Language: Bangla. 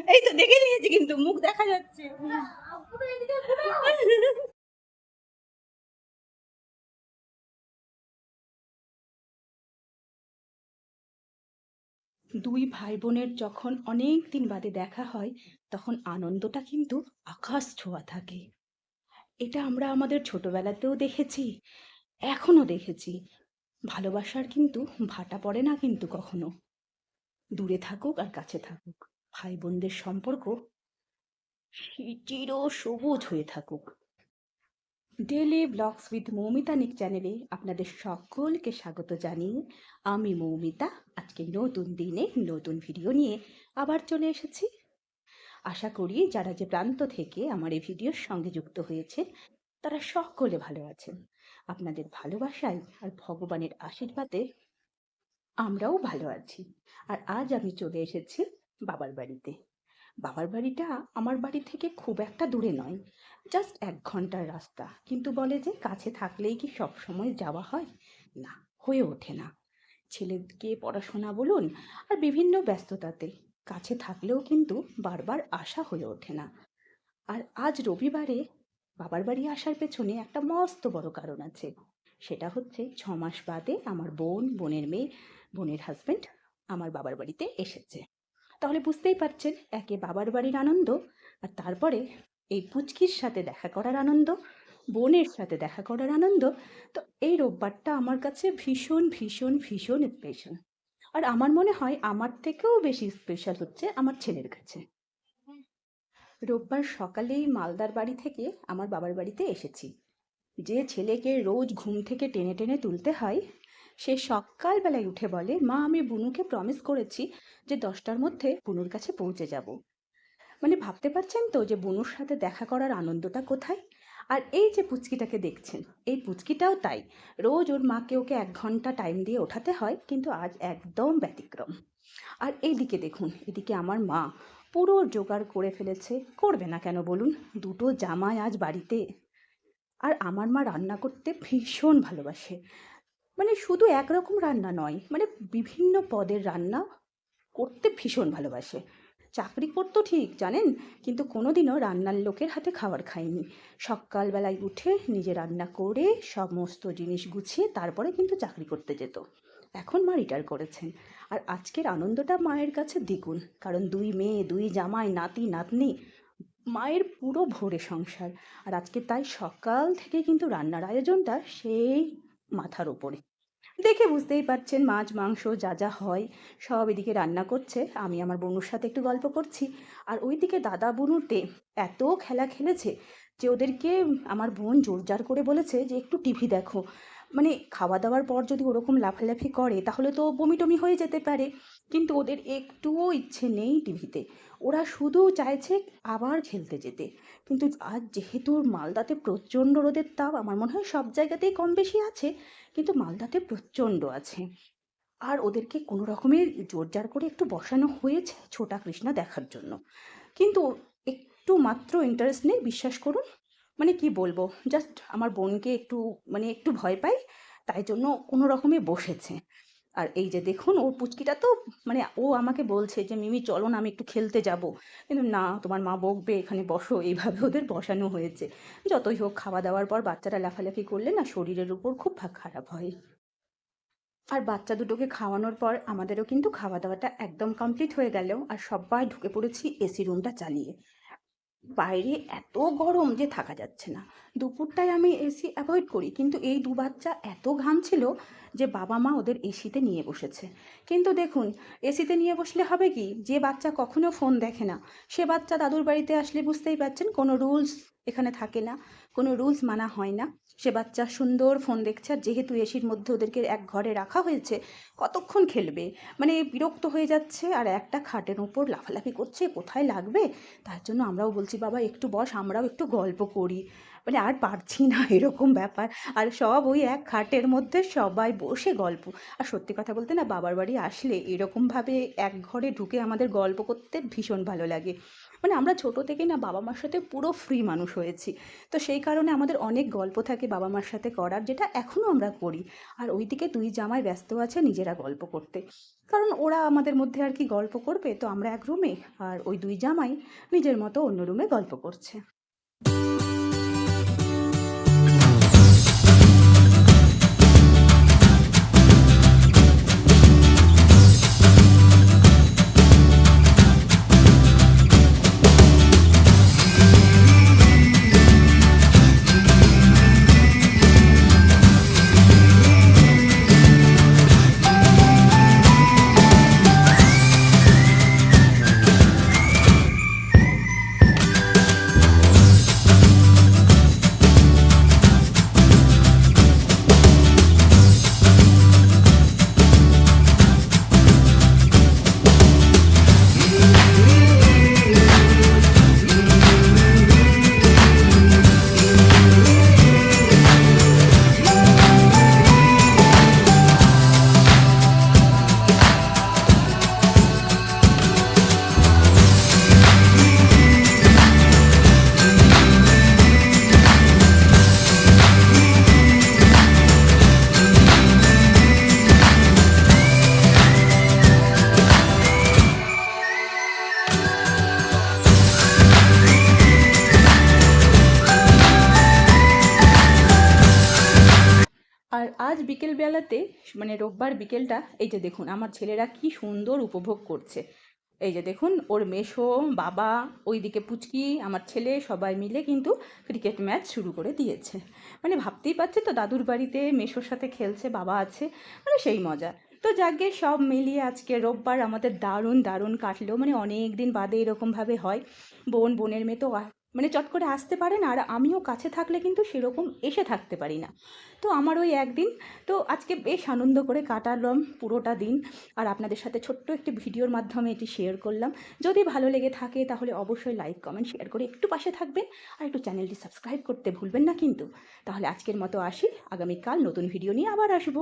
দিয়েছি কিন্তু, মুখ দেখা যাচ্ছে। দুই ভাই বোনের যখন অনেক দিন বাদে দেখা হয়, তখন আনন্দটা কিন্তু আকাশ ছোঁয়া থাকে। এটা আমরা আমাদের ছোটবেলাতেও দেখেছি এখনও দেখেছি। ভালোবাসার কিন্তু ভাটা পড়ে না কিন্তু কখনো। দূরে থাকুক আর কাছে থাকুক। ভাই বোনদের সম্পর্ক চির সবুজ হয়ে থাকুক। ডেলি ব্লগস উইথ মৌমিতা নিক চ্যানেলে আপনাদের সকলকে স্বাগত জানিয়ে আমি মৌমিতা, আজকে নতুন দিনে নতুন ভিডিও নিয়ে আবার চলে এসেছি। আশা করি যারা যে প্রান্ত থেকে আমার এই ভিডিওর সঙ্গে যুক্ত হয়েছে, তারা সকলে ভালো আছেন। আপনাদের ভালোবাসায় আর ভগবানের আশীর্বাদে আমরাও ভালো আছি। আর আজ আমি চলে এসেছি বাবার বাড়িতে। বাবার বাড়িটা আমার বাড়ি থেকে খুব একটা দূরে নয় জাস্ট এক ঘণ্টার রাস্তা। কিন্তু বলে যে কাছে থাকলেই কি সব সময় যাওয়া হয়? না, হয়ে ওঠে না। ছেলেকে পড়াশোনা বলুন আর বিভিন্ন ব্যস্ততাতে, কাছে থাকলেও কিন্তু বারবার আসা হয়ে ওঠে না। আর আজ রবিবারে বাবার বাড়ি আসার পেছনে একটা মস্ত বড় কারণ আছে। সেটা হচ্ছে ছ মাস বাদে আমার বোন, বোনের মেয়ে, বোনের হাজবেন্ড আমার বাবার বাড়িতে এসেছে। তাহলে বুঝতেই পারছেন একে বাবার বাড়ির আনন্দ আর তারপরে এই পুচকির সাথে দেখা করার আনন্দ, বোনের সাথে দেখা করার আনন্দ। তো এই রোববারটা আমার কাছে ভীষণ ভীষণ ভীষণ স্পেশাল আর আমার মনে হয় আমার থেকেও বেশি স্পেশাল হচ্ছে আমার ছেলের কাছে। রোববার সকালেই মালদার বাড়ি থেকে আমার বাবার বাড়িতে এসেছি। যে ছেলেকে রোজ ঘুম থেকে টেনে টেনে তুলতে হয় সে সকালবেলায় উঠে বলে, মা, আমি বুনুকে প্রমিস করেছি যে দশটার মধ্যে বুনুর কাছে পৌঁছে যাব। মানে ভাবতে পারছেন তো যে বুনুর সাথে দেখা করার আনন্দটা কোথায়? আর এই যে পুচকিটাকে দেখছেন, এই পুচকিটাও তাই। রোজ ওর মাকে ওকে এক ঘণ্টা টাইম দিয়ে ওঠাতে হয়, কিন্তু আজ একদম ব্যতিক্রম। আর এইদিকে দেখুন, এদিকে আমার মা পুরো জোগাড় করে ফেলেছে, করবে না কেন বলুন? দুটো জামাই আজ বাড়িতে। আর আমার মা রান্না করতে ভীষণ ভালোবাসে। মানে শুধু একরকম রান্না নয় মানে বিভিন্ন পদের রান্না করতে ভীষণ ভালোবাসে। চাকরি করতো ঠিক, জানেন? কিন্তু কোনোদিনও রান্নার লোকের হাতে খাবার খায়নি। সকালবেলায় উঠে নিজে রান্না করে সমস্ত জিনিস গুছিয়ে তারপরে কিন্তু চাকরি করতে যেত। এখন মা রিটায়ার করেছেন। আর আজকের আনন্দটা মায়ের কাছে দ্বিগুণ। কারণ দুই মেয়ে, দুই জামাই, নাতি, নাতনি, মায়ের পুরো ভোরে সংসার। আর আজকে তাই সকাল থেকে কিন্তু রান্নার আয়োজনটা সেই মাথার ওপরে দেখে বুঝতেই পারছেন মাছ, মাংস যা যা হয়, সব এদিকে রান্না করছে। আমি আমার বোনুর সাথে একটু গল্প করছি। আর ওইদিকে দাদা বনুতে এত খেলা খেলেছে যে ওদেরকে আমার বোন জোরজার করে বলেছে যে, একটু টিভি দেখো। মানে খাওয়া দাওয়ার পর যদি ওরকম লাফালাফি করে, তাহলে তো বমি টমি হয়ে যেতে পারে। কিন্তু ওদের একটুও ইচ্ছে নেই টিভিতে। ওরা শুধু চাইছে আবার খেলতে যেতে। কিন্তু আজ যেহেতু মালদাতে প্রচণ্ড রোদের তাপ, আমার মনে হয় সব জায়গাতেই কম বেশি আছে, কিন্তু মালদাতে প্রচণ্ড আছে। আর ওদেরকে কোনো রকমের জোরজার করে একটু বসানো হয়েছে ছোটা কৃষ্ণা দেখার জন্য। কিন্তু একটু মাত্র ইন্টারেস্ট নেই বিশ্বাস করুন মানে কি বলব? জাস্ট আমার বোনকে একটু মানে একটু ভয় পাই, তাই জন্য কোনো রকমে বসেছে। আর এই যে দেখুন, ওর পুচকিটা তো মানে ও আমাকে বলছে যে, মিমি, চলো না, আমি একটু খেলতে যাব। কিন্তু না, তোমার মা বকবে, এখানে বসো। এইভাবে ওদের বসানো হয়েছে। যতই হোক, খাওয়া দাওয়ার পর বাচ্চারা লাফালাফি করলে না, শরীরের উপর খুব খারাপ হয়। আর বাচ্চা দুটোকে খাওয়ানোর পর আমাদেরও কিন্তু খাওয়া দাওয়াটা একদম কমপ্লিট হয়ে গেল। আর সবাই ঢুকে পড়েছি এসি রুমটা চালিয়ে। বাইরে এত গরম যে থাকা যাচ্ছে না। দুপুরটায় আমি এসি অ্যাভয়েড করি, কিন্তু এই দু বাচ্চা এত ঘাম ছিল যে বাবা মা ওদের এসিতে নিয়ে বসেছে। কিন্তু দেখুন, এসিতে নিয়ে বসলে হবে কি? যে বাচ্চা কখনো ফোন দেখে না। সে বাচ্চা দাদুর বাড়িতে আসলে বুঝতেই পারছেন, কোনো রুলস এখানে থাকে না। কোনো রুলস মানা হয় না। সে বাচ্চা সুন্দর ফোন দেখছে আর যেহেতু এসির মধ্যে ওদেরকে এক ঘরে রাখা হয়েছে, কতক্ষণ খেলবে? মানে বিরক্ত হয়ে যাচ্ছে আর একটা খাটের ওপর লাফালাফি করছে, কোথায় লাগবে? তার জন্য আমরাও বলছি, বাবা, একটু বস, আমরাও একটু গল্প করি। মানে আর পারছি না এরকম ব্যাপার। আর সব ওই এক খাটের মধ্যে সবাই বসে গল্প। আর সত্যি কথা বলতে না, বাবার বাড়ি আসলে এরকমভাবে এক ঘরে ঢুকে আমাদের গল্প করতে ভীষণ ভালো লাগে। মানে আমরা ছোট থেকে না বাবা মার সাথে পুরো ফ্রি মানুষ হয়েছি। তো সেই কারণে আমাদের অনেক গল্প থাকে বাবা মার সাথে করার, যেটা এখনও আমরা করি। আর ওইদিকে দুই জামাই ব্যস্ত আছে নিজেরা গল্প করতে। কারণ ওরা আমাদের মধ্যে আর কি গল্প করবে, তো আমরা এক রুমে আর ওই দুই জামাই নিজের মতো অন্য রুমে গল্প করছে। বিকেলবেলাতে মানে রোববার বিকেলটা, এই যে দেখুন, আমার ছেলেরা কি সুন্দর উপভোগ করছে। এই যে দেখুন, ওর মেসো, বাবা, ওইদিকে পুচকি, আমার ছেলে, সবাই মিলে কিন্তু ক্রিকেট ম্যাচ শুরু করে দিয়েছে। মানে ভাবতেই পারছে তো, দাদুর বাড়িতে মেসোর সাথে খেলছে, বাবা আছে মানে সেই মজা। তো যাকে সব মিলিয়ে আজকে রোববার আমাদের দারুণ দারুণ কাটলো। মানে অনেক দিন বাদে এরকমভাবে হয়। বোন, বোনের মেয়ে তো মানে চট করে আসতে পারে না, আর আমিও কাছে থাকলে কিন্তু সেরকম এসে থাকতে পারি না। তো আমার ওই একদিন, তো আজকে বেশ আনন্দ করে কাটালাম পুরোটা দিন। আর আপনাদের সাথে ছোট্ট একটি ভিডিওর মাধ্যমে এটি শেয়ার করলাম। যদি ভালো লেগে থাকে তাহলে অবশ্যই লাইক কমেন্ট শেয়ার করে একটু পাশে থাকবেন। আর একটু চ্যানেলটি সাবস্ক্রাইব করতে ভুলবেন না কিন্তু। তাহলে আজকের মতো আসি। আগামীকাল নতুন ভিডিও নিয়ে আবার আসব।